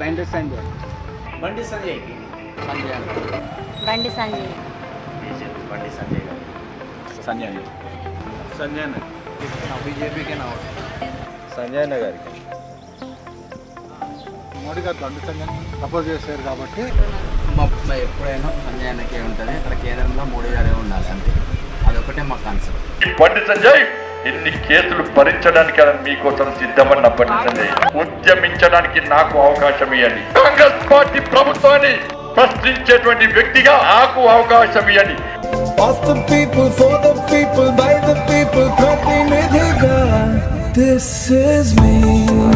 బండి సంజయ్. బండి సంజయ్కి సంజయ్ బండి సంజయ్. బీజేపీ బండి సంజయ్ సంజయ్ సంజయ్ బీజేపీకి నా సంజయ్ గారికి. మోడీ గారు బండి సంజయ్ సపోజ్ చేశారు కాబట్టి. ఎప్పుడైనా సంజయ్ అన్నకే ఉంటుంది. అక్కడ కేంద్రంలో మోడీ గారే ఉండాలి అంతే. అదొకటే మా కాన్సెప్ట్ బండి సంజయ్! ఇన్ని కేసులు భరించడానికి అని మీకోసం సిద్ధమని అప్పటించండి ఉద్యమించడానికి నాకు అవకాశం ఇవ్వండి. కాంగ్రెస్ పార్టీ ప్రభుత్వాన్ని ప్రశ్నించేటువంటి వ్యక్తిగా నాకు అవకాశం ఇవ్వండి. This is me.